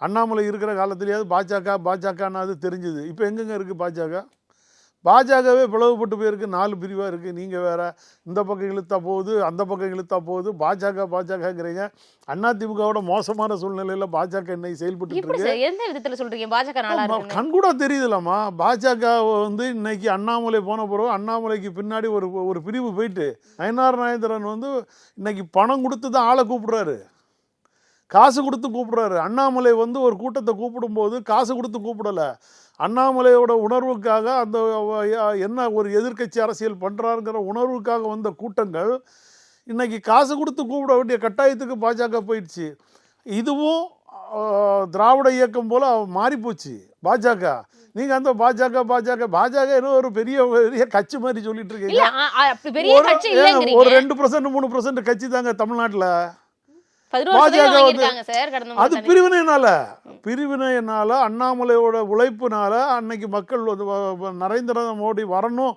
அண்ணாமலை இருக்கிற காலத்துலேயாவது பாஜக பாஜகன்னாது தெரிஞ்சுது. இப்போ எங்கெங்க இருக்குது பாஜக? பாஜகவே பிளவுபட்டு போயிருக்கு நாலு பிரிவாக இருக்குது நீங்கள் வேற இந்த பக்கம் இழுத்தா போகுது அந்த பக்கம் இழுத்தா போகுது. பாஜக பாஜகங்கிறீங்க. அதிமுகவோட மோசமான சூழ்நிலையில் பாஜக இன்னைக்கு செயல்பட்டு இருக்கு. எந்த விதத்துல சொல்றீங்க? பாஜக கண்கூட தெரியுதுலம்மா. பாஜக வந்து இன்னைக்கு அண்ணாமலை போன பிறகு அண்ணாமலைக்கு பின்னாடி ஒரு ஒரு பிரிவு போயிட்டு நயனார் நாயந்திரன் வந்து இன்னைக்கு பணம் கொடுத்து தான் ஆளை கூப்பிடுறாரு. காசு கொடுத்து கூப்பிடுறாரு. அண்ணாமலை வந்து ஒரு கூட்டத்தை கூப்பிடும்போது காசு கொடுத்து கூப்பிடல. அண்ணாமலையோட உணர்வுக்காக அந்த என்ன ஒரு எதிர்க்கட்சி அரசியல் பண்ணுறாருங்கிற உணர்வுக்காக வந்த கூட்டங்கள் இன்னைக்கு காசு கொடுத்து கூப்பிட வேண்டிய கட்டாயத்துக்கு பாஜக போயிடுச்சு. இதுவும் திராவிட இயக்கம் போல மாறிப்போச்சு பாஜக. நீங்க அந்த பாஜக பாஜக பாஜக ஏதோ ஒரு பெரிய பெரிய கட்சி மாதிரி சொல்லிட்டு இருக்கீங்க. ஒரு- ரெண்டு பர்சன்ட் மூணு பர்சன்ட் கட்சி தாங்க தமிழ்நாட்டுல. பாஜக வந்து- அது பிரிவினைனால பிரிவினையினால அண்ணாமலையோட உழைப்புனால அன்னைக்கு மக்கள் வந்து நரேந்திர மோடி வரணும்.